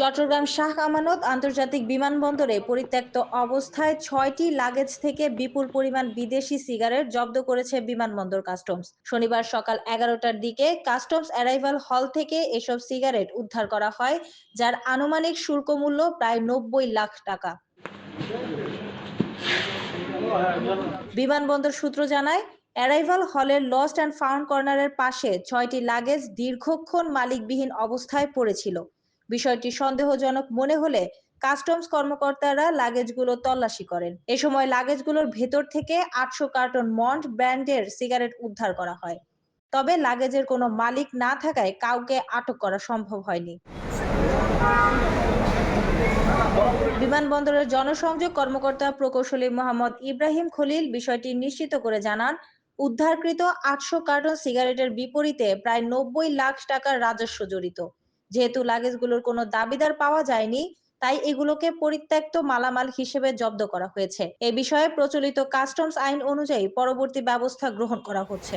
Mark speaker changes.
Speaker 1: চট্টগ্রাম শাহ আমানত আন্তর্জাতিক বিমানবন্দরে পরিত্যক্ত অবস্থায় ছয়টি লাগেজ থেকে বিপুল পরিমাণ বিদেশি সিগারেট জব্দ করেছে বিমানবন্দর কাস্টমস। শনিবার সকাল এগারোটার দিকে কাস্টমস অ্যারাইভাল হল থেকে এসব সিগারেট উদ্ধার করা হয়, যার আনুমানিক শুল্ক মূল্য প্রায় নব্বই লাখ টাকা। বিমানবন্দর সূত্র জানায় অ্যারাইভাল হলের লস্ট অ্যান্ড ফাউন্ড কর্নারের পাশে ছয়টি লাগেজ দীর্ঘক্ষণ মালিকবিহীন অবস্থায় পড়েছিল। বিষয়টি সন্দেহজনক মনে হলে কাস্টমস কর্মকর্তারা লাগেজগুলো তল্লাশি করেন। এ সময় লাগেজগুলোর ভেতর থেকে আটশো কার্টন মন্ট ব্র্যান্ডের সিগারেট উদ্ধার করা হয়। তবে লাগেজের কোনো মালিক না থাকায় কাউকে আটক করা সম্ভব হয়নি। বিমানবন্দরের জনসংযোগ কর্মকর্তা প্রকৌশলী মোহাম্মদ ইব্রাহিম খলিল বিষয়টি নিশ্চিত করে জানান উদ্ধারকৃত আটশো কার্টন সিগারেটের বিপরীতে প্রায় নব্বই লাখ টাকার রাজস্ব জড়িত। যেহেতু লাগেজগুলোর কোনো দাবিদার পাওয়া যায়নি, তাই এগুলোকে পরিত্যক্ত মালামাল হিসেবে জব্দ করা হয়েছে। এ বিষয়ে প্রচলিত কাস্টমস আইন অনুযায়ী পরবর্তী ব্যবস্থা গ্রহণ করা হচ্ছে।